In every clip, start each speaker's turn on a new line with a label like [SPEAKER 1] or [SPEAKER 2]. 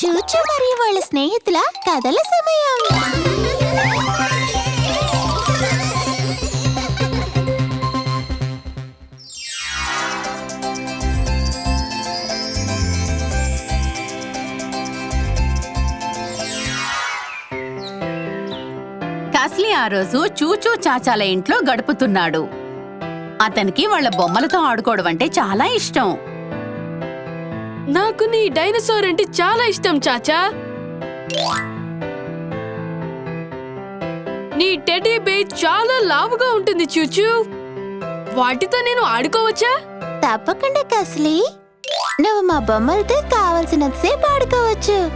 [SPEAKER 1] చూచు మరియు వాళ్ళ స్నేహితుల కథల సమయం.
[SPEAKER 2] కాస్లీ ఆ రోజు చూచూ చాచాల ఇంట్లో గడుపుతున్నాడు. అతనికి వాళ్ళ బొమ్మలతో ఆడుకోవడం అంటే చాలా ఇష్టం.
[SPEAKER 3] నాకు నీ డైనోసార్ అంటే చాలా ఇష్టం చాచా. నీ టెడీ బే చాలా లావుగా ఉంటుంది చూచు. వాటితో నేను ఆడుకోవచ్చా?
[SPEAKER 1] తప్పకుండా కస్లీ. నువ్వు మా బొమ్మలతో కావలసినంతసేపు ఆడుకోవచ్చు.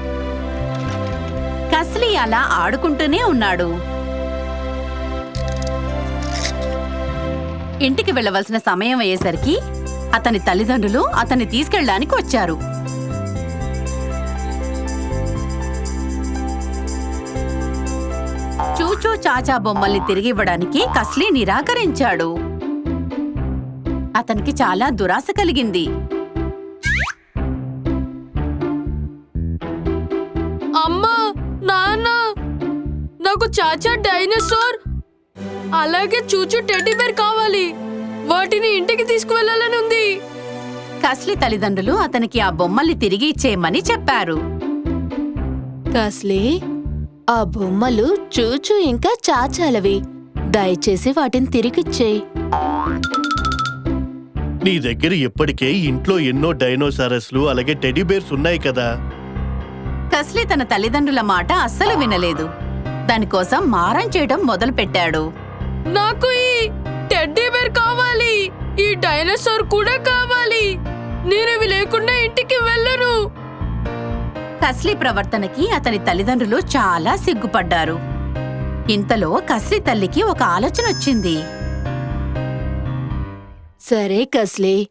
[SPEAKER 2] కస్లీ అలా ఆడుకుంటూనే ఉన్నాడు. ఇంటికి వెళ్ళవలసిన సమయం అయ్యేసరికి అతని తల్లిదండ్రులు అతన్ని తీసుకెళ్ళడానికి వచ్చారు. చూచూ చాచా బొమ్మల్ని తిరిగివ్వడానికి కస్లీ నిరాకరించాడు. అతనికి చాలా దురాశ కలిగింది.
[SPEAKER 3] అమ్మా నాన్న నాకు చాచా డైనోసార్ అలాగే చూచు టెడ్డీబేర్ కావాలి. వాటిని ఇంటికి తీసుకువెళ్ళాలని ఉంది.
[SPEAKER 2] కస్లీ తల్లిదండ్రులు అతనికి ఆ బొమ్మల్ని తిరిగి ఇచ్చేయమని చెప్పారు.
[SPEAKER 4] కాస్లీ ఆ బొమ్మలు చూచు ఇంకా చాచాలవి. దయచేసి వాటిని తిరిగిచ్చేయి.
[SPEAKER 5] నీ దగ్గర ఇప్పటికే ఇంట్లో ఎన్నో డైనోసారస్లు అలాగే టెడీ బేర్స్ ఉన్నాయి కదా.
[SPEAKER 2] కస్లీ తన తల్లిదండ్రుల మాట అస్సలు వినలేదు. దానికోసం మారం చేయడం మొదలుపెట్టాడు.
[SPEAKER 3] నాకు ఈ టెడ్డీ బేర్ కావాలి. ఈ డైనోసార్ కూడా కావాలి. నేను ఇవి లేకుండా ఇంటికి వెళ్ళను.
[SPEAKER 2] కస్లీ ప్రవర్తనకి అతని తల్లిదండ్రులు చాలా సిగ్గుపడ్డారు. ఇంతలో కస్లీ తల్లికి ఒక ఆలోచన వచ్చింది.
[SPEAKER 4] సరే కస్లీ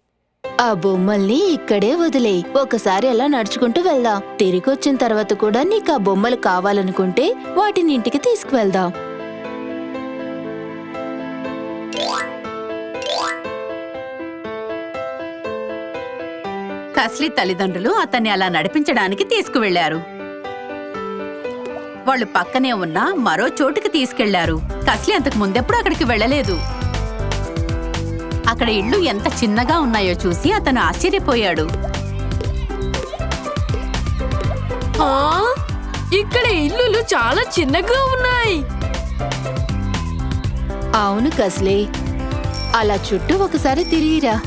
[SPEAKER 4] ఆ బొమ్మల్ని ఇక్కడే వదిలేయి. ఒకసారి అలా నడుచుకుంటూ వెళ్దాం. తిరిగొచ్చిన తర్వాత కూడా నీకు ఆ బొమ్మలు కావాలనుకుంటే వాటిని ఇంటికి తీసుకువెళ్దాం.
[SPEAKER 2] కస్లీ తల్లిదండ్రులు అతన్ని అలా నడిపించడానికి తీసుకువెళ్ళారు వాళ్ళు పక్కనే ఉన్న మరో చోటుకి తీసుకెళ్ళారు. కస్లీ అంతకు ముందెప్పుడు అక్కడికి వెళ్ళలేదు. అక్కడ ఇళ్ళు ఎంత చిన్నగా ఉన్నాయో చూసి అతను ఆశ్చర్యపోయాడు.
[SPEAKER 3] ఆ? ఇక్కడ ఇల్లులు చాలా చిన్నగా ఉన్నాయి.
[SPEAKER 4] అవును కస్లీ. అలా చుట్టూ ఒకసారి తిరిగిరా.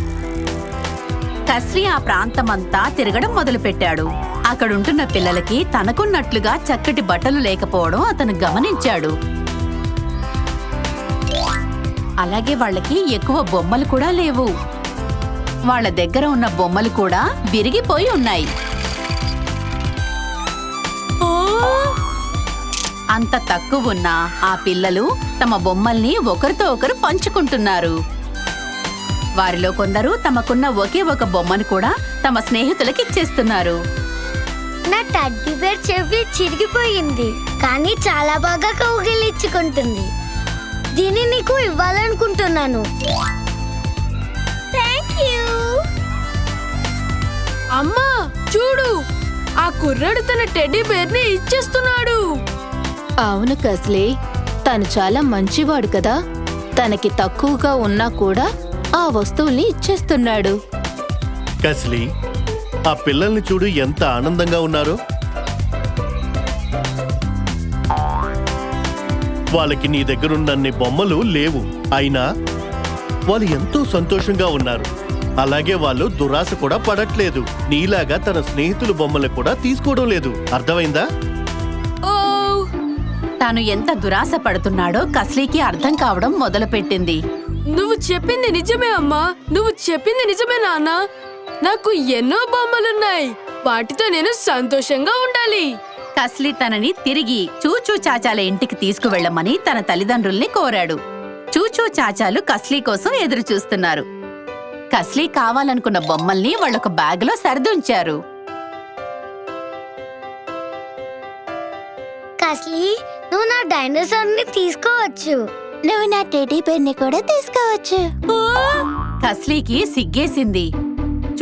[SPEAKER 2] కస్లీ ఆ ప్రాంతమంతా తిరగడం మొదలుపెట్టాడు. అక్కడుంటున్న పిల్లలకి తనకున్నట్లుగా చక్కటి బట్టలు లేకపోవడం అతను గమనించాడు. అలాగే వాళ్ళకి ఎక్కువ బొమ్మలు కూడా లేవు. వాళ్ళ దగ్గర ఉన్న బొమ్మలు కూడా విరిగిపోయి ఉన్నాయి? అంత తక్కువ ఉన్న ఆ పిల్లలు తమ బొమ్మల్ని ఒకరితో ఒకరు పంచుకుంటున్నారు. వారిలో కొందరు తమకున్న ఒకే ఒక బొమ్మను కూడా తమ స్నేహితులకి ఇచ్చేస్తున్నారు.
[SPEAKER 6] నా టడ్డీ బేర్ చెవి చిరిగిపోయింది కానీ చాలా బాగా కౌగిలించుకుంటుంది. దీన్ని నీకు ఇవ్వాలనుకుంటున్నాను. Thank you.
[SPEAKER 3] అమ్మా చూడు ఆ కుర్రాడు తన టెడ్డీ బేర్ని ఇచ్చేస్తున్నాడు.
[SPEAKER 4] అవును కస్లీ తను చాలా మంచివాడు కదా. తనకి తక్కువగా ఉన్నా కూడా ఆ వస్తువుల్ని ఇచ్చేస్తున్నాడు.
[SPEAKER 5] కస్లీ ఆ పిల్లల్ని చూడు ఎంత ఆనందంగా ఉన్నారో. వాళ్ళకి నీ దగ్గరున్నన్ని బొమ్మలు లేవు. అయినా వాళ్ళు ఎంతో సంతోషంగా ఉన్నారు. అలాగే వాళ్ళు దురాశ కూడా పడట్లేదు. నీలాగా తన స్నేహితుల బొమ్మలు కూడా తీసుకోవడం లేదు. అర్థమైందా?
[SPEAKER 2] తాను ఎంత దురాశ పడుతున్నాడో కస్లీకి అర్థం కావడం మొదలుపెట్టింది.
[SPEAKER 3] నువ్వు చెప్పింది నిజమే అమ్మా. నువ్వు చెప్పింది నిజమే నాన్న. నాకు ఎన్నో బొమ్మలున్నాయి. వాటితో నేను సంతోషంగా ఉండాలి.
[SPEAKER 2] కస్లీ తనని తిరిగి చూచూ చాచాల ఇంటికి తీసుకువెళ్ళమని తన తల్లిదండ్రుల్ని కోరాడు. చూచూ చాచాలు కస్లీ కోసం ఎదురు చూస్తున్నారు కస్లీ కావాలనుకున్న బొమ్మల్ని వాళ్ళొక బ్యాగులో సర్దుంచారు.
[SPEAKER 6] కస్లీ నువ్వు నా డైనోసార్ని తీసుకోవచ్చు.
[SPEAKER 1] నువ్వు నా టెడీ బేర్ని కూడా తీసుకోవచ్చు.
[SPEAKER 2] కస్లీకి సిగ్గేసింది.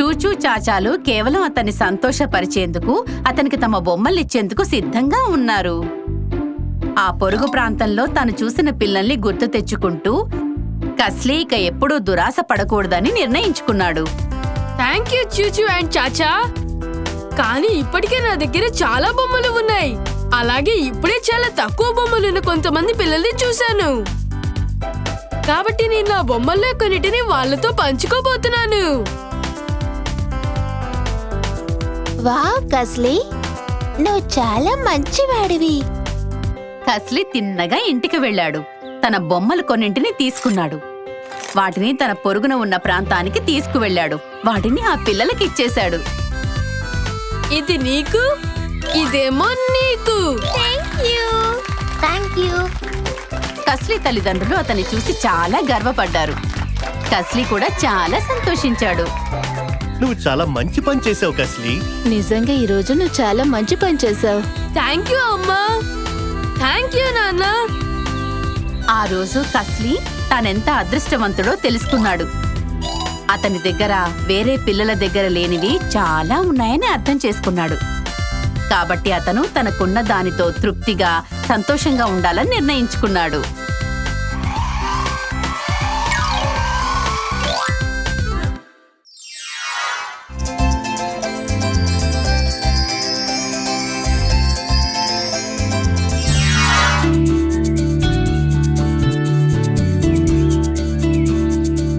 [SPEAKER 2] చూచూ చాచాలు కేవలం అతన్ని సంతోషపరిచేందుకు అతనికి తమ బొమ్మలిచ్చేందుకు సిద్ధంగా ఉన్నారు. ఆ పొరుగు ప్రాంతంలో తాను చూసిన పిల్లల్ని గుర్తు తెచ్చుకుంటూ కస్లీ ఇక ఎప్పుడూ దురాశ పడకూడదని నిర్ణయించుకున్నాడు.
[SPEAKER 3] థ్యాంక్ యూ చూచు అండ్ చాచా. కానీ ఇప్పటికే నా దగ్గర చాలా బొమ్మలు ఉన్నాయి. అలాగే ఇప్పుడే చాలా తక్కువ బొమ్మలున్న కొంతమంది పిల్లల్ని చూశాను. కాబట్టి నేను నా బొమ్మల్లో కొన్నిటిని వాళ్ళతో పంచుకోబోతున్నాను.
[SPEAKER 1] కస్లీ. నువ్వు చాలా మంచివాడివి.
[SPEAKER 2] కస్లీ తిన్నగా ఇంటికి వెళ్ళాడు. తన బొమ్మలు కొన్నింటిని తీసుకున్నాడు. వాటిని తన పొరుగున ఉన్న ప్రాంతానికి తీసుకువెళ్ళాడు. వాటిని ఆ పిల్లలకి ఇచ్చేశాడు.
[SPEAKER 3] ఇది నీకు? ఇదేమో నీకు.
[SPEAKER 6] థ్యాంక్ యూ థ్యాంక్ యూ
[SPEAKER 2] కస్లీ తల్లిదండ్రులు అతన్ని చూసి చాలా గర్వపడ్డారు. కస్లీ కూడా చాలా సంతోషించాడు.
[SPEAKER 5] నువ్వు చాలా మంచి పని చేసావు కస్లీ.
[SPEAKER 4] నిజంగా ఈ రోజు నువ్వు చాలా మంచి పని చేశావు.
[SPEAKER 3] థ్యాంక్ యూ అమ్మా. థ్యాంక్ యూ నాన్న.
[SPEAKER 2] ఆ రోజు కస్లీ తానెంత అదృష్టవంతుడో తెలుసుకున్నాడు. అతని దగ్గర వేరే పిల్లల దగ్గర లేనివి చాలా ఉన్నాయని అర్థం చేసుకున్నాడు. కాబట్టి అతను తనకున్న దానితో తృప్తిగా సంతోషంగా ఉండాలని నిర్ణయించుకున్నాడు.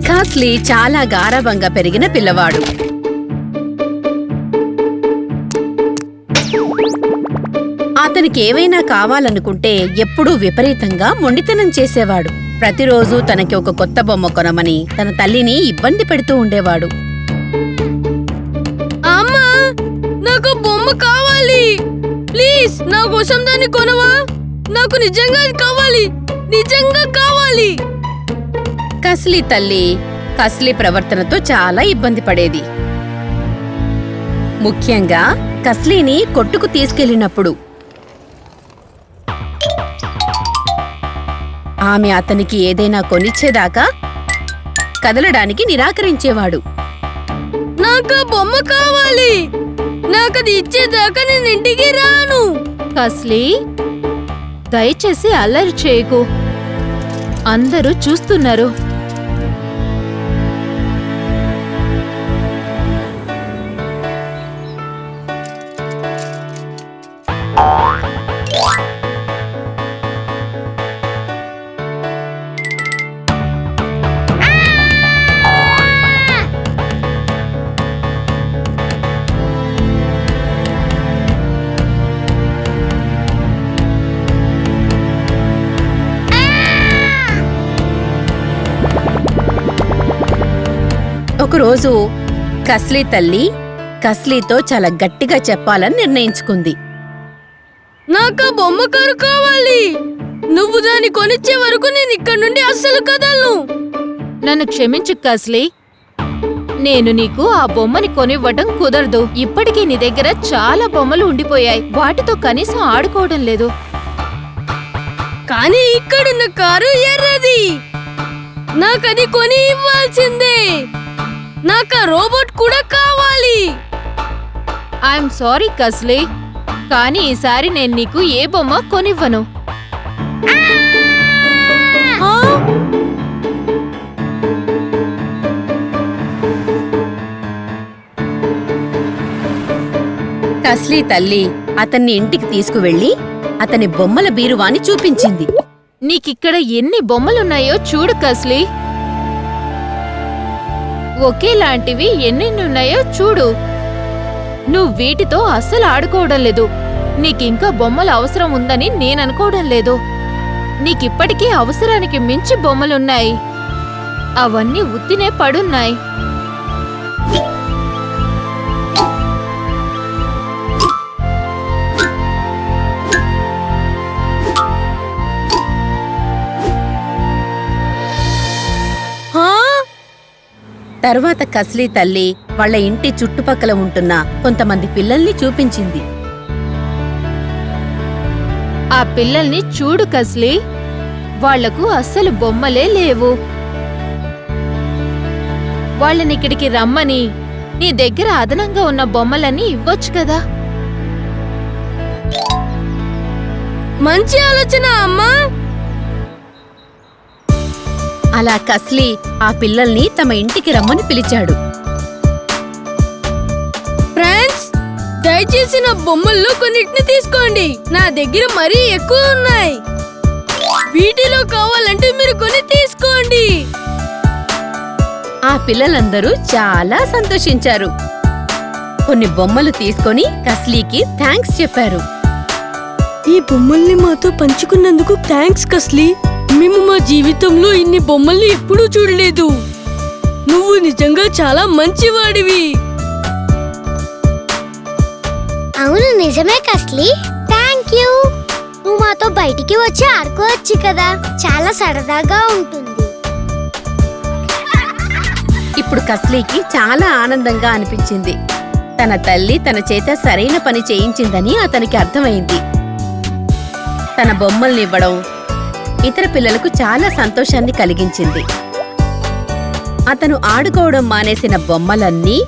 [SPEAKER 2] కాస్లీ చాలా గారవంగా పెరిగిన పిల్లవాడు. అతనికి ఏవైనా కావాలనుకుంటే ఎప్పుడూ విపరీతంగా మొండితనం చేసేవాడు. ప్రతిరోజు తనకి ఒక కొత్త బొమ్మ కొనమని తన తల్లిని ఇబ్బంది పెడుతూ ఉండేవాడు.
[SPEAKER 3] అమ్మా నాకు బొమ్మ కావాలి. ప్లీజ్ నా కోసం దాన్ని కొనవా? నాకు నిజంగా కావాలి. నిజంగా కావాలి.
[SPEAKER 2] కస్లీ తల్లి కస్లీ ప్రవర్తనతో చాలా ఇబ్బంది పడేది. ముఖ్యంగా కస్లీని కొట్టుకు తీసుకెళ్ళినప్పుడు ఆమె అతనికి ఏదైనా కొనిచ్చేదాకా కదలడానికి నిరాకరించేవాడు.
[SPEAKER 3] నాకు బొమ్మ కావాలి. నాకు అది ఇచ్చేదాకా నేను ఇంటికి రాను.
[SPEAKER 4] కస్లీ దయచేసి అల్లరి చేయకు. అందరూ చూస్తున్నారు.
[SPEAKER 2] ఒకరోజు కస్లీ తల్లి కస్లీతో చాలా గట్టిగా చెప్పాలని నిర్ణయించుకుంది.
[SPEAKER 3] నాకు ఆ బొమ్మ కారు కావాలి. నువ్వు దాన్ని కొనిచ్చే వరకు నేను ఇక్కడ నుండి అస్సలు కదలను.
[SPEAKER 4] నన్ను క్షమించు కస్లీ. నేను నీకు ఆ బొమ్మని కొనివ్వడం కుదరదు. ఇప్పటికీ నీ దగ్గర చాలా బొమ్మలు ఉండిపోయాయి. వాటితో కనీసం ఆడుకోవడం లేదు.
[SPEAKER 3] కానీ ఇక్కడున్న కారు ఎర్రది. నాకది కొని ఇవ్వాల్సిందే. నాకు ఆ రోబోట్ కూడా కావాలి.
[SPEAKER 4] ఐఎమ్ సారీ కస్లీ. కానీ ఈసారి నేను నీకు ఏ బొమ్మ కొనివ్వను.
[SPEAKER 3] ఆ?
[SPEAKER 2] కస్లీ తల్లి అతన్ని ఇంటికి తీసుకువెళ్ళి అతని బొమ్మల బీరువాని చూపించింది.
[SPEAKER 4] నీకిక్కడ ఎన్ని బొమ్మలున్నాయో చూడు కస్లీ. ఒకేలాంటివి ఎన్నెన్నున్నాయో చూడు. నువ్వు వీటితో అస్సలు ఆడుకోవడం లేదు. నీకింకా బొమ్మలు అవసరం ఉందని నేననుకోవడం లేదు. నీకిప్పటికీ అవసరానికి మించి బొమ్మలున్నాయి. అవన్నీ ఉత్తినే పడున్నాయి.
[SPEAKER 2] తర్వాత కస్లీ తల్లి వాళ్ళ ఇంటి చుట్టుపక్కల ఉంటున్న కొంతమంది పిల్లల్ని చూపించింది.
[SPEAKER 4] ఆ పిల్లల్ని చూడు కస్లీ వాళ్ళకు అస్సలు బొమ్మలే లేవు. వాళ్ళనిక్కడికి రమ్మని
[SPEAKER 1] నీ దగ్గర అదనంగా ఉన్న బొమ్మలన్నీ ఇవ్వచ్చు కదా.
[SPEAKER 3] మంచి ఆలోచన అమ్మా.
[SPEAKER 2] అలా కస్లీ ఆ పిల్లల్ని తమ ఇంటికి రమ్మని పిలిచాడు.
[SPEAKER 3] ఫ్రెండ్స్ దయచేసి నా బొమ్మల్లో కొన్నిటిని తీసుకోండి. నా దగ్గర మరీ ఎక్కువ ఉన్నాయి. వీటిలో కావాలంటే మీరు కొన్ని తీసుకోండి.
[SPEAKER 2] ఆ పిల్లలందరూ చాలా సంతోషించారు. కొన్ని బొమ్మలు తీసుకొని కస్లీకి థ్యాంక్స్ చెప్పారు.
[SPEAKER 3] ఈ బొమ్మల్ని మాతో పంచుకున్నందుకు థ్యాంక్స్ కస్లీ. మేము మా జీవితంలో ఇన్ని బొమ్మల్ని ఎప్పుడూ చూడలేదు. నువ్వు నిజంగా చాలా మంచివాడివి.
[SPEAKER 6] అవును నిజమే కస్లీ. థ్యాంక్ యూ నువ్వు మాతో బయటికి వచ్చి ఆడుకోవచ్చు కదా. చాలా సరదాగా ఉంటుంది.
[SPEAKER 2] ఇప్పుడు కస్లీకి చాలా ఆనందంగా అనిపించింది. తన తల్లి తన చేత సరైన పని చేయించిందని అతనికి అర్థమైంది. తన బొమ్మల్ని ఇవ్వడం ఇతర పిల్లలకు చాలా సంతోషాన్ని కలిగించింది. అతను ఆడుకోవడం మానేసిన బొమ్మలన్నీ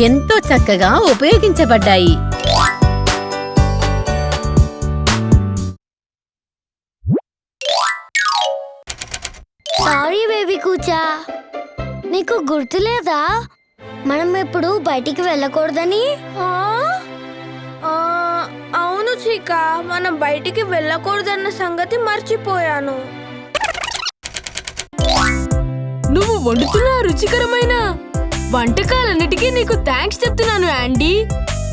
[SPEAKER 2] ఎంతో చక్కగా ఉపయోగించబడ్డాయి.
[SPEAKER 6] సారీ బేబీ కూచా. నీకు గుర్తులేదా? మనం ఎప్పుడు బయటికి వెళ్ళకూడదని?
[SPEAKER 7] చీక మనం బయటికి వెళ్ళకూడదన్న సంగతి మర్చిపోయాను.
[SPEAKER 3] నువ్వు వండుతున్న రుచికరమైన వంటకాలన్నిటికీ నీకు థ్యాంక్స్ చెప్తున్నాను యాండీ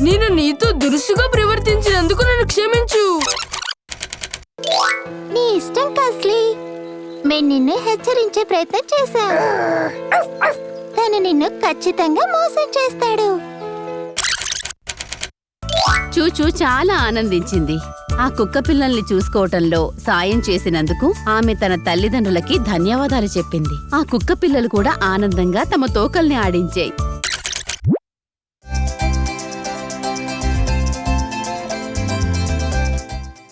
[SPEAKER 3] నేను నీతో దురుసుగా ప్రవర్తించినందుకు నన్ను క్షమించు.
[SPEAKER 1] నీ ఇష్టం కస్లీ. మేము నిన్ను హెచ్చరించే ప్రయత్నం చేశాం. తను నిన్ను ఖచ్చితంగా మోసం చేస్తాడు.
[SPEAKER 2] చూచూ చాలా ఆనందించింది. ఆ కుక్క పిల్లల్ని చూసుకోవటంలో సాయం చేసినందుకు ఆమె తన తల్లిదండ్రులకి ధన్యవాదాలు చెప్పింది. ఆ కుక్క పిల్లలు కూడా ఆనందంగా తమ తోకల్ని ఆడించాయి.